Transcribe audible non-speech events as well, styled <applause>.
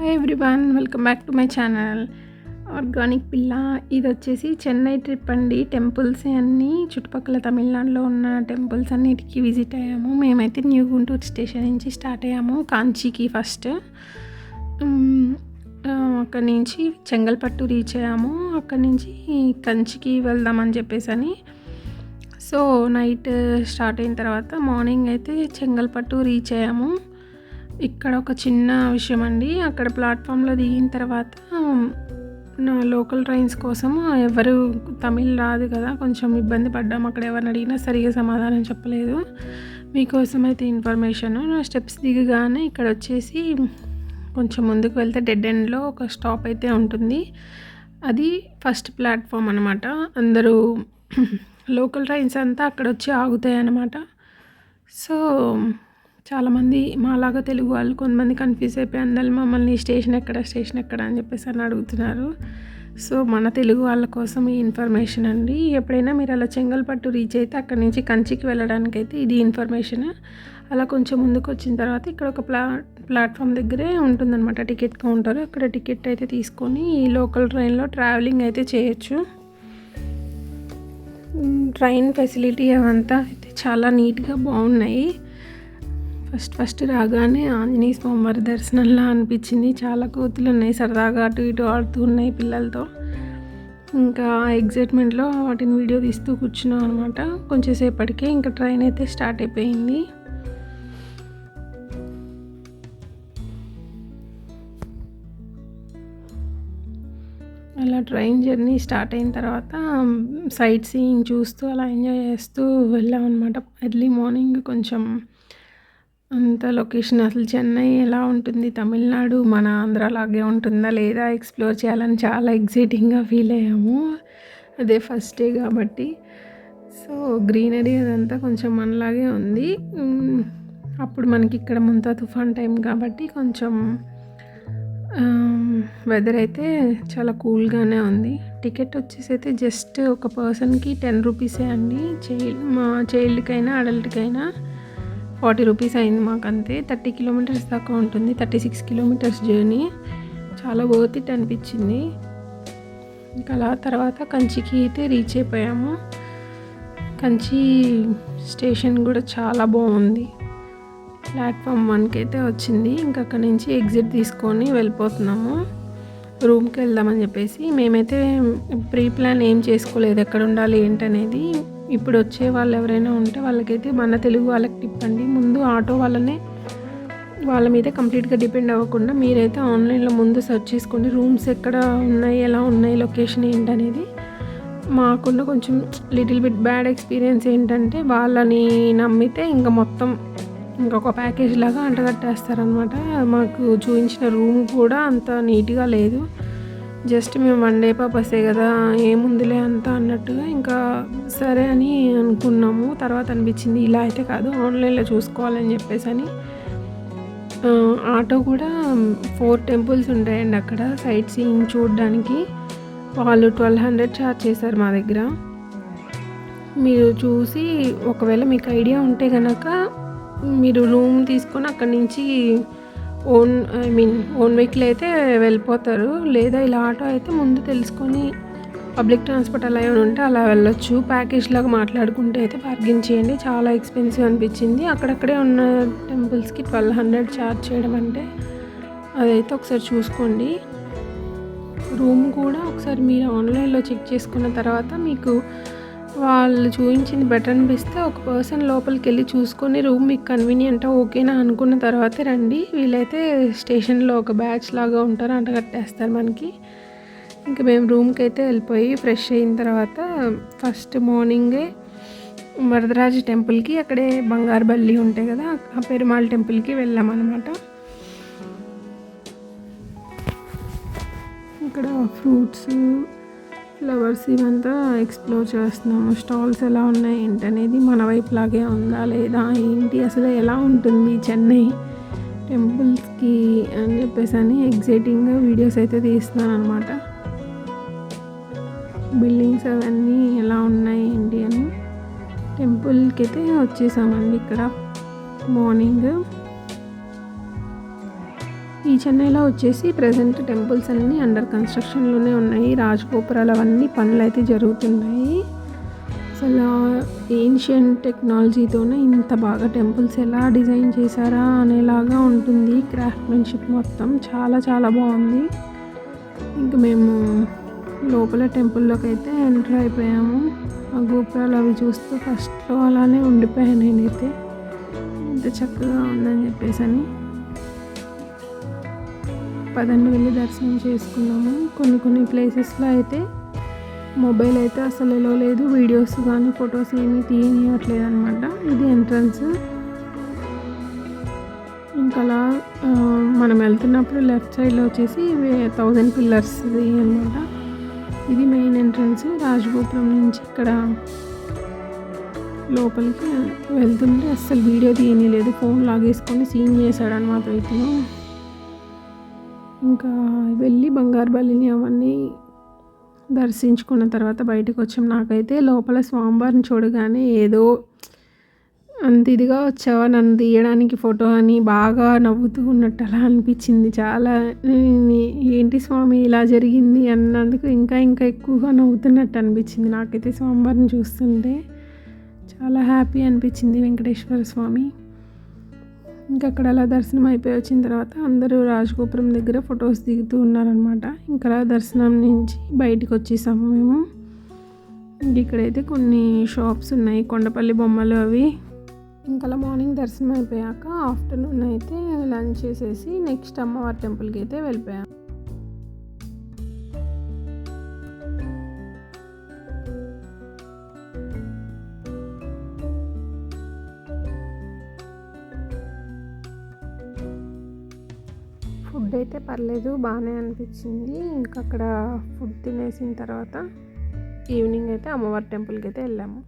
Hi everyone welcome back to my channel organic పిల్ల ఇది వచ్చేసి చెన్నై ట్రిప్ అండి. టెంపుల్స్ అన్నీ చుట్టుపక్కల తమిళనాడులో ఉన్న టెంపుల్స్ అన్నిటికీ విజిట్ అయ్యాము. మేమైతే న్యూ గుంటూరు స్టేషన్ నుంచి స్టార్ట్ అయ్యాము కాంచీకి ఫస్ట్ అక్కడి నుంచి చెంగల్పట్టు రీచ్ అయ్యాము. అక్కడి నుంచి కంచికి వెళ్దామని చెప్పేసి అని సో నైట్ స్టార్ట్ అయిన తర్వాత మార్నింగ్ అయితే చెంగల్పట్టు రీచ్ అయ్యాము. ఇక్కడ ఒక చిన్న విషయం అండి అక్కడ ప్లాట్ఫామ్లో దిగిన తర్వాత నా లోకల్ ట్రైన్స్ కోసం ఎవరు తమిళ్ రాదు కదా కొంచెం ఇబ్బంది పడ్డాము అక్కడ ఎవరిని అడిగినా సరిగా సమాధానం చెప్పలేదు. మీకోసం అయితే ఇన్ఫర్మేషన్ స్టెప్స్ దిగగానే ఇక్కడ వచ్చేసి కొంచెం ముందుకు వెళ్తే డెడ్ ఎండ్లో ఒక స్టాప్ అయితే ఉంటుంది. అది ఫస్ట్ ప్లాట్ఫామ్ అనమాట అందరూ <clears throat> లోకల్ ట్రైన్స్ అంతా అక్కడ వచ్చి ఆగుతాయి అన్నమాట సో చాలామంది మాలాగా తెలుగు వాళ్ళు కొంతమంది కన్ఫ్యూజ్ అయిపోయి అందరు మమ్మల్ని స్టేషన్ ఎక్కడ స్టేషన్ ఎక్కడ అని చెప్పేసి అని అడుగుతున్నారు. సో మన తెలుగు వాళ్ళ కోసం ఈ ఇన్ఫర్మేషన్ అండి. ఎప్పుడైనా మీరు అలా చెంగల్పట్టు రీచ్ అయితే అక్కడి నుంచి కంచికి వెళ్ళడానికి అయితే ఇది ఇన్ఫర్మేషన్ అలా కొంచెం ముందుకు వచ్చిన తర్వాత ఇక్కడ ఒక ప్లా ప్లాట్ఫామ్ దగ్గరే ఉంటుందన్నమాట. టికెట్ కౌంటర్ అక్కడ టికెట్ అయితే తీసుకొని ఈ లోకల్ ట్రైన్లో ట్రావెలింగ్ అయితే చేయొచ్చు. ట్రైన్ ఫెసిలిటీ అవంతా అయితే చాలా నీట్గా బాగున్నాయి. ఫస్ట్ ఫస్ట్ రాగానే ఆంజనేయ స్వామివారి దర్శనంలా అనిపించింది. చాలా కోతులు ఉన్నాయి సరదాగా అటు ఇటు ఆడుతూ ఉన్నాయి పిల్లలతో. ఇంకా ఎగ్జైట్మెంట్లో వాటిని వీడియో తీస్తూ కూర్చున్నాం అనమాట కొంచెంసేపటికే ఇంకా ట్రైన్ అయితే స్టార్ట్ అయిపోయింది. అలా ట్రైన్ జర్నీ స్టార్ట్ అయిన తర్వాత సైట్ సీయింగ్ చూస్తూ అలా ఎంజాయ్ చేస్తూ వెళ్ళాం అనమాట ఎర్లీ మార్నింగ్ కొంచెం అంత లొకేషన్ అసలు చెన్నై ఎలా ఉంటుంది? తమిళనాడు మన ఆంధ్ర లాగే ఉంటుందా లేదా? ఎక్స్ప్లోర్ చేయాలని చాలా ఎగ్జైటింగ్గా ఫీల్ అయ్యాము. అదే ఫస్ట్ డే కాబట్టి. సో గ్రీనరీ అదంతా కొంచెం మనలాగే ఉంది. అప్పుడు మనకి ఇక్కడ ముంతా తుఫాన్ టైం కాబట్టి కొంచెం వెదర్ అయితే చాలా కూల్గానే ఉంది. టికెట్ వచ్చేసి అయితే జస్ట్ ఒక పర్సన్కి టెన్ రూపీసే అండి. చైల్డ్ మా చైల్డ్కైనా అడల్ట్కైనా ఫార్టీ రూపీస్ అయింది మాకు అంతే థర్టీ కిలోమీటర్స్ దాకా ఉంటుంది. Thirty six kilometres journey. చాలా వర్త్ ఇట్ అనిపించింది. ఇంకా అలా తర్వాత కంచికి అయితే రీచ్ అయిపోయాము. కంచి స్టేషన్ కూడా చాలా బాగుంది. ప్లాట్ఫామ్ వన్కి అయితే వచ్చింది. ఇంకా అక్కడి నుంచి ఎగ్జిట్ తీసుకొని వెళ్ళిపోతున్నాము. రూమ్కి వెళ్దామని చెప్పేసి. మేమైతే ప్రీ ప్లాన్ ఏం చేసుకోలేదు. ఎక్కడ ఉండాలి ఏంటనేది ఇప్పుడు వచ్చే వాళ్ళు ఎవరైనా ఉంటే వాళ్ళకైతే మన తెలుగు వాళ్ళకి టిప్ అండి. ముందు ఆటో వాళ్ళనే వాళ్ళ మీద కంప్లీట్గా డిపెండ్ అవ్వకుండా మీరైతే ఆన్లైన్లో ముందు సెర్చ్ చేసుకోండి. రూమ్స్ ఎక్కడ ఉన్నాయి ఎలా ఉన్నాయి లొకేషన్ ఏంటనేది. మాకున్న కొంచెం లిటిల్ బిట్ బ్యాడ్ ఎక్స్పీరియన్స్ ఏంటంటే వాళ్ళని నమ్మితే ఇంకా మొత్తం ఇంకొక ప్యాకేజ్ లాగా అంటగట్టేస్తారనమాట మాకు చూపించిన రూమ్ కూడా అంత నీట్గా లేదు. జస్ట్ మేము వన్ డే పర్పసే కదా ఏముందిలే అంత అన్నట్టుగా ఇంకా సరే అని అనుకున్నాము. తర్వాత అనిపించింది ఇలా అయితే కాదు ఆన్లైన్లో చూసుకోవాలని చెప్పేసి అని. ఆటో కూడా ఫోర్ టెంపుల్స్ ఉంటాయండి అక్కడ సైట్ సీయింగ్ చూడడానికి. వాళ్ళు ట్వెల్వ్ హండ్రెడ్ ఛార్జ్ చేశారు మా దగ్గర. మీరు చూసి ఒకవేళ మీకు ఐడియా ఉంటే కనుక మీరు రూమ్ తీసుకొని అక్కడి నుంచి own I mean own vehicle అయితే వెళ్ళిపోతారు. లేదా ఇలా ఆటో అయితే ముందు తెలుసుకొని పబ్లిక్ ట్రాన్స్పోర్ట్ అలా ఏమైనా ఉంటే అలా వెళ్ళొచ్చు. ప్యాకేజ్ లాగా మాట్లాడుకుంటే అయితే బార్గెన్ చేయండి. చాలా ఎక్స్పెన్సివ్ అనిపించింది. అక్కడక్కడే ఉన్న టెంపుల్స్కి ట్వెల్వ్ హండ్రెడ్ ఛార్జ్ చేయడం అంటే అదైతే ఒకసారి చూసుకోండి. రూమ్ కూడా ఒకసారి మీరు ఆన్లైన్లో చెక్ చేసుకున్న తర్వాత మీకు వాళ్ళు చూపించింది బెటర్ అనిపిస్తే ఒక పర్సన్ లోపలికి వెళ్ళి చూసుకొని రూమ్ మీకు కన్వీనియంట్ ఓకేనా అనుకున్న తర్వాతే రండి. వీళ్ళైతే స్టేషన్లో ఒక బ్యాచ్ లాగా ఉంటారు అంట కట్టేస్తారు మనకి. ఇంకా మేము రూమ్కి అయితే వెళ్ళిపోయి ఫ్రెష్ అయిన తర్వాత ఫస్ట్ మార్నింగే వరదరాజ టెంపుల్కి అక్కడే బంగారు బల్లి ఉంటాయి కదా ఆ పెరుమాళ్ టెంపుల్కి వెళ్ళామన్నమాట. ఇక్కడ ఫ్రూట్స్ ఫ్లవర్స్ ఇవంతా ఎక్స్ప్లోర్ చేస్తున్నాము. స్టాల్స్ ఎలా ఉన్నాయి ఏంటనేది మన వైపు లాగే ఉందా లేదా ఏంటి? అసలు ఎలా ఉంటుంది చెన్నై టెంపుల్స్కి అని చెప్పేసి అని ఎగ్జైటింగ్గా వీడియోస్ అయితే తీస్తున్నాను అనమాట బిల్డింగ్స్ అవన్నీ ఎలా ఉన్నాయి ఏంటి అని టెంపుల్కి అయితే వచ్చేసామండి ఇక్కడ. మార్నింగ్ ఈ చెన్నైలో వచ్చేసి ప్రజెంట్ టెంపుల్స్ అన్నీ అండర్ కన్స్ట్రక్షన్లోనే ఉన్నాయి. రాజగోపురాలు అవన్నీ పనులు అయితే జరుగుతున్నాయి. అసలు ఏన్షియంట్ టెక్నాలజీతోనే ఇంత బాగా టెంపుల్స్ ఎలా డిజైన్ చేశారా అనేలాగా ఉంటుంది క్రాఫ్ట్మెన్షిప్ మొత్తం. చాలా చాలా బాగుంది. ఇంక మేము లోపల టెంపుల్లోకి అయితే ఎంటర్ అయిపోయాము. ఆ గోపురాలు అవి చూస్తూ ఫస్ట్లో అలానే ఉండిపోయాను నేనైతే. ఎంత చక్కగా ఉందని చెప్పేసి అని పదండి వెళ్ళి దర్శనం చేసుకున్నాము. కొన్ని కొన్ని ప్లేసెస్లో అయితే మొబైల్ అయితే అసలు ఎలా లేదు. వీడియోస్ కానీ ఫొటోస్ ఏమీ తీయనివ్వట్లేదు అనమాట ఇది ఎంట్రన్స్. ఇంకా అలా మనం వెళ్తున్నప్పుడు లెఫ్ట్ సైడ్లో వచ్చేసి థౌజండ్ పిల్లర్స్ అనమాట. ఇది మెయిన్ ఎంట్రన్స్. రాజగోపురం నుంచి ఇక్కడ లోపలికి వెళ్తుంటే అస్సలు వీడియో తీయనిలేదు ఫోన్ లాగేసుకొని సీన్ చేశాడు అనమాట ఇతను ఇంకా వెళ్ళి బంగారు బల్లిని అవన్నీ దర్శించుకున్న తర్వాత బయటకు వచ్చాం. నాకైతే లోపల స్వామివారిని చూడగానే ఏదో అంత ఇదిగా వచ్చావా? నన్ను తీయడానికి ఫోటో అని బాగా నవ్వుతూ ఉన్నట్టు అలా అనిపించింది. చాలా ఏంటి స్వామి ఇలా జరిగింది అన్నందుకు ఇంకా ఇంకా ఎక్కువగా నవ్వుతున్నట్టు అనిపించింది. నాకైతే స్వామివారిని చూస్తుంటే చాలా హ్యాపీ అనిపించింది వెంకటేశ్వర స్వామి. ఇంకా అక్కడ అలా దర్శనం అయిపోయి వచ్చిన తర్వాత అందరూ రాజగోపురం దగ్గర ఫొటోస్ దిగుతూ ఉన్నారనమాట ఇంకా అలా దర్శనం నుంచి బయటికి వచ్చేసాము మేము. ఇక్కడైతే కొన్ని షాప్స్ ఉన్నాయి కొండపల్లి బొమ్మలు అవి. ఇంకా అలా మార్నింగ్ దర్శనం అయిపోయాక ఆఫ్టర్నూన్ అయితే లంచ్ చేసేసి నెక్స్ట్ అమ్మవారి టెంపుల్కి అయితే వెళ్ళిపోయాం. ఫుడ్ అయితే పర్లేదు బాగానే అనిపించింది ఇంకా అక్కడ ఫుడ్ తినేసిన తర్వాత ఈవినింగ్ అయితే అమ్మవారి టెంపుల్కి అయితే వెళ్ళాము.